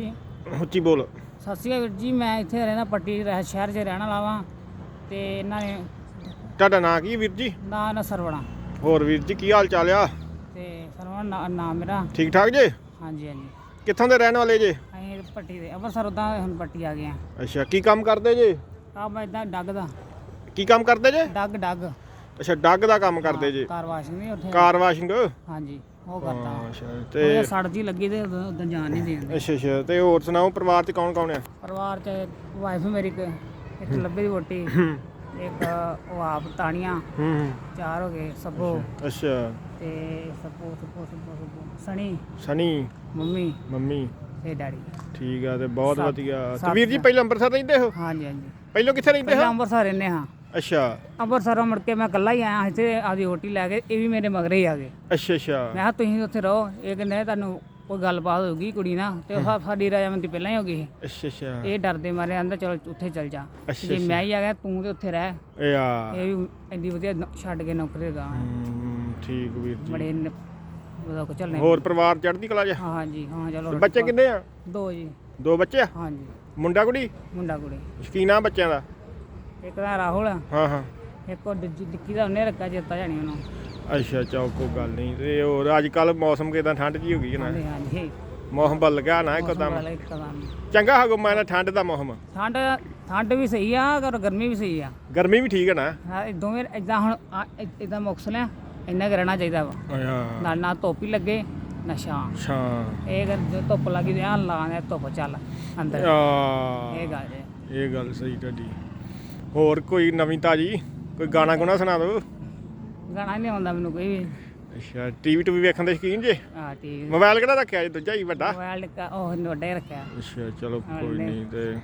ਜੀ। ਉੱਚੀ ਬੋਲ। ਸਤਿ ਸ਼੍ਰੀ ਅਕਾਲ ਵੀਰ ਜੀ ਮੈਂ ਇੱਥੇ ਰਹਿਣਾ ਪੱਟੀ ਰਹਿ- ਸ਼ਹਿਰ 'ਚ ਰਹਿਣ ਵਾਲਾ ਵਾਂ ਤੇ ਇਹਨਾਂ ਨੇ ਤੁਹਾਡਾ ਨਾਂ ਕੀ ਵੀਰ ਜੀ? ਨਾਂ ਨਾ ਸਰਵਣਾ। ਹੋਰ ਵੀਰ ਜੀ ਕੀ ਹਾਲ ਚਾਲ ਆ? ਤੇ ਸਰਵਣਾ ਨਾਮ ਮੇਰਾ। ਠੀਕ ਠਾਕ ਜੇ? ਹਾਂਜੀ ਹਾਂਜੀ। ਕਿੱਥੋਂ ਦੇ ਰਹਿਣ ਵਾਲੇ ਜੇ? ਅਸੀਂ ਪੱਟੀ ਦੇ ਅੰਮ੍ਰਿਤਸਰ ਉਦਾਂ ਹੁਣ ਪੱਟੀ ਆ ਗਏ ਆ। ਅੱਛਾ ਕੀ ਕੰਮ ਕਰਦੇ ਜੇ? ਆ ਮੈਂ ਇਦਾਂ ਡੱਗ ਦਾ। ਕੀ ਕੰਮ ਕਰਦੇ ਜੇ? ਡੱਗ ਡੱਗ। ਅੱਛਾ ਡੱਗ ਦਾ ਕੰਮ ਕਰਦੇ ਜੇ। ਕਾਰ ਵਾਸ਼ਿੰਗ ਨਹੀਂ ਉੱਥੇ। Car washing? ਹਾਂਜੀ। ਉਹ ਕਰਦਾ ਹਾਂ, ਅੱਛਾ ਤੇ ਤੇ ਸੜ ਜੀ ਲੱਗੀ ਤੇ ਉਦੋਂ ਉਦੋਂ ਜਾਣ ਨਹੀਂ ਦੇਂਦੇ। ਅੱਛਾ ਅੱਛਾ ਤੇ ਹੋਰ ਸੁਣਾਓ ਪਰਿਵਾਰ ਚ ਕੌਣ ਕੌਣ ਆ? ਪਰਿਵਾਰ 'ਚ ਵਾਈਫ ਮੇਰੀ ਇੱਕ ਇੱਕ ਲੱਭੇ ਦੀ ਵੋਟੀ ਇੱਕ ਉਹ ਆਪ ਤਾਣੀਆਂ ਹੂੰ ਚਾਰ ਹੋ ਗਏ ਸਭੋ। ਅੱਛਾ ਤੇ ਸਭੋ ਸਭੋ ਸਭੋ ਸਭੋ। ਸਣੀ। ਸਨੀ ਮੰਮੀ। ਮੰਮੀ। ਤੇ ਡੈਡੀ। ਠੀਕ ਆ ਤੇ ਬਹੁਤ ਵਧੀਆ। ਤੇ ਵੀਰ ਜੀ ਪਹਿਲਾਂ ਅੰਮ੍ਰਿਤਸਰ ਰਹਿੰਦੇ ਹੋ? ਹਾਂਜੀ ਹਾਂਜੀ। ਪਹਿਲਾਂ ਕਿੱਥੇ ਰਹਿੰਦੇ ਪਹਿਲਾਂ ਹੋ ਅੰਮ੍ਰਿਤਸਰ ਰਹਿੰਦੇ ਹਾਂ। ਅੱਛਾ। ਅੰਮ੍ਰਿਤਸਰੋਂ ਮੁੜ ਕੇ ਮੈਂ ਇਕੱਲਾ ਹੀ ਆਇਆ ਇੱਥੇ ਆਦੀ ਹੋਟੀ ਲੈ ਕੇ ਇਹ ਵੀ ਮੇਰੇ ਮਗਰੇ ਹੀ ਆ ਗਏ। ਅੱਛਾ ਅੱਛਾ। ਮੈਂ ਕਿਹਾ ਤੁਸੀਂ ਉੱਥੇ ਰਹੋ ਇਹ ਕਹਿੰਦੇ ਤੁਹਾਨੂੰ ਕੋਈ ਗੱਲਬਾਤ ਹੋਊਗੀ ਕੁੜੀ ਨਾਲ। ਤੇ ਉਹ ਸਾਡੀ ਰਾਜਾਮੰਦੀ ਪਹਿਲਾਂ ਹੀ ਹੋ ਗਈ ਸੀ। ਅੱਛਾ ਅੱਛਾ। ਇਹ ਡਰਦੇ ਮਾਰੇ ਆਂਦਾ ਚਲੋ ਉੱਥੇ ਚੱਲ ਜਾ। ਅੱਛਾ, ਜੇ ਮੈਂ ਹੀ ਆ ਗਿਆ ਤੂੰ ਤੇ ਉੱਥੇ ਰਹਿ। ਇਹ ਆ। ਇਹ ਵੀ ਇੰਨੀ ਵਧੀਆ ਨ- ਛੱਡ ਕੇ ਨੌਕਰੀ ਦਾ। ਹੂੰ, ਠੀਕ ਵੀਰ ਜੀ। ਬੜੇ ਨ- ਉਹਦਾ ਕੋ ਚੱਲਣੇ ਹੋਰ ਪਰਿਵਾਰ ਚੜ੍ਹਦੀ ਕਲਾ ਚ? ਹਾਂਜੀ ਹਾਂ ਚਲੋ। ਬੱਚੇ ਕਿੰਨੇ ਆ? ਦੋ ਜੀ। ਦੋ ਬੱਚੇ ਆ? ਹਾਂਜੀ ਮੁੰਡਾ ਕੁੜੀ? ਮੁੰਡਾ ਕੁੜੀ। ਸ਼ਕੀਨਾ ਬੱਚਿਆਂ ਦਾ? ਇੱਕ ਦਾ ਰਾਹੁਲ। ਆ, ਹਾਂ ਹਾਂ। ਇੱਕ ਉਹ ਡਿੱਜੀ ਡਿੱਕੀ ਦਾ ਉਹਨੇ ਰੱਖਿਆ ਚੇਤਾ ਜਾਣੀ ਉਹਨੂੰ। ਅੱਛਾ ਚਲੋ ਕੋਈ ਗੱਲ ਨਹੀਂ। ਤੇ ਹੋਰ ਅੱਜ ਕੱਲ ਮੌਸਮ ਕਿਦਾਂ? ਠੰਡ ਜੀ ਹੋ ਗਈ ਹੈ ਨਾ? ਹਾਂਜੀ ਹਾਂਜੀ। ਮੌਸਮ ਬਦਲ ਗਿਆ ਨਾ ਮੌਸਮ ਇੱਕਦਮ? ਇੱਕਦਮ। ਚੰਗਾ ਹੋ ਮੈਂ ਨਾ ਠੰਡ ਦਾ ਮੌਸਮ। ਠੰਡ ਠੰਡ ਵੀ ਸਹੀ ਆ ਪਰ ਗਰਮੀ ਵੀ ਸਹੀ ਆ। ਗਰਮੀ ਵੀ ਠੀਕ ਹੈ ਨਾ? ਹਾਂ ਇਹ ਦੋਵੇਂ ਇਦਾਂ ਹੁਣ ਇਦਾਂ ਮੁਕਸਲ ਆ ਇੰਨਾ ਕੁ ਰਹਿਣਾ ਚਾਹੀਦਾ ਵਾ। ਹਾਂ ਨਾਲ ਨਾ ਧੁੱਪ ਹੀ ਲੱਗੇ ਨਾ ਛਾਂ। ਅੱਛਾ ਇਹ ਅਗਰ ਜੇ ਧੁੱਪ ਲੱਗੀ ਤੇ ਆ ਲਾ ਦੇ ਧੁੱਪ ਚੱਲ ਅੰਦਰ। ਆ। ਇਹ ਗੱਲ ਜੇ ਇਹ ਗੱਲ ਸਹੀ ਤੁਹਾਡੀ। ਹੋਰ ਕੋਈ ਨਵੀਂ ਤਾਜੀ? ਕੋਈ ਗਾਣਾ ਗੁਣਾ ਸੁਣਾ ਦਿਓ ਗਾਣਾ ਨਹੀਂ ਆਉਂਦਾ ਮੈਨੂੰ ਕੋਈ ਵੀ। ਅੱਛਾ ਟੀਵੀ ਟੂਵੀ ਵੇਖਣ ਦੇ ਸ਼ਕੀਨ ਜੇ? ਆ ਠੀਕ ਮੋਬਾਈਲ ਕਿਹੜਾ ਰੱਖਿਆ ਜੀ ਦੂਜਾ ਹੀ ਵੱਡਾ? ਮੋਬਾਈਲ ਨਿੱਕਾ ਉਹ ਹੀ ਰੱਖਿਆ। ਅੱਛਾ ਚਲੋ ਹਾਂ, ਕੋਈ ਨਹੀਂ। ਤੇ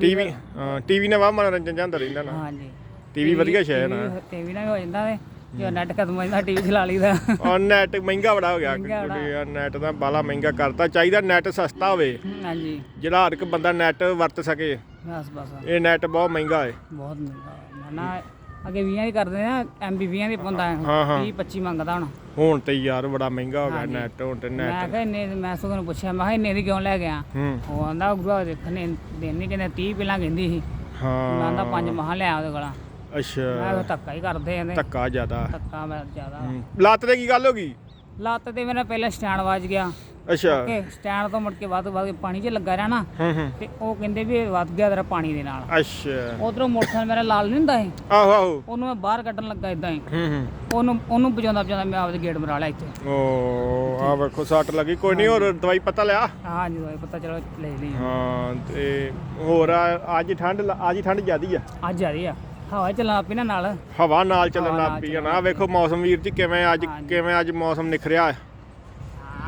ਟੀਵੀ ਹਾਂ ਟੀਵੀ ਨਾਲ ਵਾ ਮਨੋਰੰਜਨ ਜਾਂਦਾ ਰਹਿੰਦਾ ਨਾ। ਹਾਂਜੀ ਟੀਵੀ ਵਧੀਆ ਸ਼ੈ ਨਾ ਟੀਵੀ ਨਾਲ ਵੀ ਹੋ ਜਾਂਦਾ ਤੇ ਜੇ ਨੈਟ ਖਤਮ ਹੋ ਜਾਂਦਾ ਟੀਵੀ ਚਲਾ ਲਈਦਾ। ਔਰ ਨੈਟ ਮਹਿੰਗਾ ਬੜਾ ਹੋ ਗਿਆ ਮਹਿੰਗਾ ਬੜਾ। ਨੈਟ ਦਾ ਬਾਲਾ ਮਹਿੰਗਾ ਕਰਤਾ। ਚਾਹੀਦਾ ਨੈਟ ਸਸਤਾ ਹੋਵੇ। ਹਾਂਜੀ। ਜਿਹੜਾ ਹਰ ਇੱਕ ਬੰਦਾ ਨੈਟ ਵਰਤ ਸਕੇ। ਬਸ ਬਸ। ਇਹ ਨੈਟ ਬਹੁਤ ਮਹਿੰਗਾ ਹੈ। ਬਹੁਤ ਮਹਿੰਗਾ ਨਾ ਅੱਗੇ 20 ਦੀ ਕਰਦੇ ਆ ਐਮਬੀ 20 ਦੀ ਪਾਉਂਦਾ ਹਾਂ, ਹਾਂ। 20 25 ਮੰਗਦਾ ਹੁਣ। ਹੁਣ ਤੇ ਯਾਰ ਬੜਾ ਮਹਿੰਗਾ ਹੋ ਗਿਆ। ਨੈਟ ਹੁਣ ਤੇ ਮੈਂ ਨੈਟ ਕਿਹਾ ਇੰਨੇ ਮੈਂ ਸਗੋਂ ਨੂੰ ਪੁੱਛਿਆ ਮੈਂ ਕਿਹਾ ਇੰਨੇ ਦੀ ਕਿਉਂ ਲੈ ਗਿਆ? ਹੂੰ। ਉਹ ਆਂਦਾ ਗੁਰੂ ਦੇਖਣੇ ਦੇਣੀ ਕਹਿੰਦੇ 30 ਪਹਿਲਾਂ ਕਹਿੰਦੀ ਸੀ। ਮੈਂ ਹਾਂ ਆਂਦਾ ਪੰਜ ਮਹਾ ਲਿਆ ਉਹਦੇ ਕੋਲ। ਮੈਂ ਅੱਛਾ ਕਿਹਾ ਧੱਕਾ ਹੀ ਕਰਦੇ ਇਹਨੇ। ਧੱਕਾ ਜ਼ਿਆਦਾ। ਧੱਕਾ ਮੈਂ ਜ਼ਿਆਦਾ। ਹੂੰ। ਲੱਤ ਤੇ ਕੀ ਗੱਲ ਹੋ ਗਈ? ਲੱਤ ਤੇ ਮੇਰਾ ਪਹਿਲਾਂ ਸਟੈਂਡ ਵੱਜ ਗਿਆ। ਅੱਛਾ। ਓਕੇ ਸਟੈਂਡ ਤੋਂ ਮੁੜ ਕੇ ਵੱਧ ਵੱਧ ਪਾਣੀ 'ਚ ਲੱਗਾ ਰਹਿਣਾ। ਹੂੰ ਹੂੰ। ਤੇ ਉਹ ਕਹਿੰਦੇ ਵੀ ਇਹ ਵੱਧ ਗਿਆ ਤੇਰਾ ਪਾਣੀ ਦੇ ਨਾਲ। ਅੱਛਾ। ਉਧਰੋਂ ਮੋਟਰਸਾਈਕਲ ਮੇਰਾ ਲਾਲ ਨਹੀਂ ਹੁੰਦਾ ਸੀ ਆਹੋ ਆਹੋ। ਉਹਨੂੰ ਮੈਂ ਬਾਹਰ ਕੱਢਣ ਲੱਗਾ ਇਦਾਂ ਹੀ। ਹੂੰ ਹੂੰ। ਉਹਨੂੰ ਉਹਨੂੰ ਵਜਾਉਂਦਾ ਵਜਾਉਂਦਾ ਮੈਂ ਆਪਦੇ ਗੇਟ ਮਰਾ ਲਿਆ ਇੱਥੇ। ਓ ਆ ਵੇਖੋ ਸੱਟ ਲੱਗੀ। ਕੋਈ ਨਹੀਂ ਹੋਰ ਦਵਾਈ ਪਤਾ ਲਿਆ? ਹਾਂ ਜੀ ਭਾਈ ਪਤਾ ਚਲੋ ਲੈ ਲਈ। ਹਾਂ ਤੇ ਹੋਰ ਆ- ਅੱਜ ਠੰਡ ਲ- ਅੱਜ ਠੰਡ ਜ਼ਿਆਦੀ ਆ? ਅੱਜ ਆ ਰਹੀ ਆ। ਹਵਾ ਚੱਲਣਾ ਪਈ ਨਾ ਨਾਲ। ਹਵਾ ਨਾਲ ਚੱਲਣ ਹਵਾ ਲੱਗ ਨਾਲ ਪਈ ਆ। ਨਾ ਵੇਖੋ ਮੌਸਮ ਵੀਰ ਜੀ ਕਿਵੇਂ ਅੱਜ ਹਾਂਜੀ। ਕਿਵੇਂ ਅੱਜ ਮੌਸਮ ਨਿਖਰਿਆ। ਹੈ।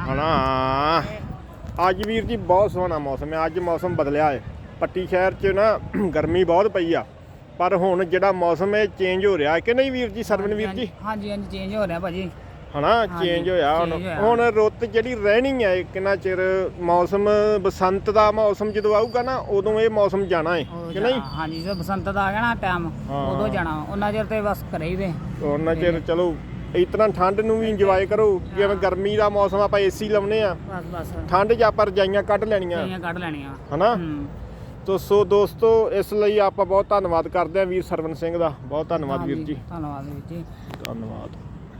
ਹਨਾ ਅੱਜ ਵੀਰ ਜੀ ਬਹੁਤ ਸੋਹਣਾ ਮੌਸਮ ਹੈ ਅੱਜ ਮੌਸਮ ਬਦਲਿਆ ਹੈ ਪੱਟੀ ਸ਼ਹਿਰ 'ਚ ਨਾ ਗਰਮੀ ਬਹੁਤ ਪਈ ਆ। ਪਰ ਹੁਣ ਜਿਹੜਾ ਮੌਸਮ ਹੈ ਚੇਂਜ ਹੋ ਰਿਹਾ। ਹੈ ਕਿ ਨਹੀਂ ਵੀਰ ਜੀ ਸਰਵਨ ਵੀਰ ਜੀ? ਹਾਂਜੀ ਹਾਂਜੀ ਚੇਂਜ ਹੋ ਰਿਹਾ ਭਾਜੀ। ਹਨਾ ਚੇਂਜ ਹੋਇਆ ਹੁਣ। change ਹੋਇਆ। ਹੁਣ ਰੁੱਤ ਜਿਹੜੀ ਰਹਿਣੀ ਹੈ ਕਿੰਨਾ ਚਿਰ ਮੌਸਮ ਬਸੰਤ ਦਾ ਮੌਸਮ ਜਦੋਂ ਆਊਗਾ ਨਾ ਉਦੋਂ ਇਹ ਮੌਸਮ ਜਾਣਾ ਹੈ ਉਹ ਕਿ ਨਹੀਂ? ਜਾਣਾ, ਹਾਂਜੀ ਜਦੋਂ ਬਸੰਤ ਦਾ ਆ ਗਿਆ ਨਾ ਟਾਈਮ ਹਾਂ। ਉਦੋਂ ਜਾਣਾ। ਉਹਨਾਂ ਚਿਰ ਤੇ ਬਸ ਘਰੇ ਹੀ ਦੇ ਉਹਨਾਂ ਚਿਰ ਚਲੋ ਇਤਨਾ ਠੰਡ ਨੂੰ ਵੀ ਇੰਜੋਏ ਕਰੋ ਜਿਵੇਂ ਗਰਮੀ ਦਾ ਮੌਸਮ ਆਪਾਂ ਏਸੀ ਲਾਉਨੇ ਆ। ਬਸ ਬਸ। ਠੰਡ 'ਚ ਆਪਾਂ ਰਜਾਈਆਂ ਕੱਢ ਲੈਣੀਆਂ। ਕਈਆਂ ਕੱਢ ਲੈਣੀਆਂ। ਹਨਾ? ਹੂੰ। ਤੋ ਸੋ ਦੋਸਤੋ ਇਸ ਲਈ ਆਪਾਂ ਬਹੁਤ ਧੰਨਵਾਦ ਕਰਦੇ ਹਾਂ ਵੀਰ ਸਰਵਨ ਸਿੰਘ ਦਾ। ਬਹੁਤ ਧੰਨਵਾਦ ਵੀਰ ਹਾਂਜੀ, ਜੀ। ਧੰਨਵਾਦ ਵੀਰ ਜੀ। ਧੰਨਵਾਦ।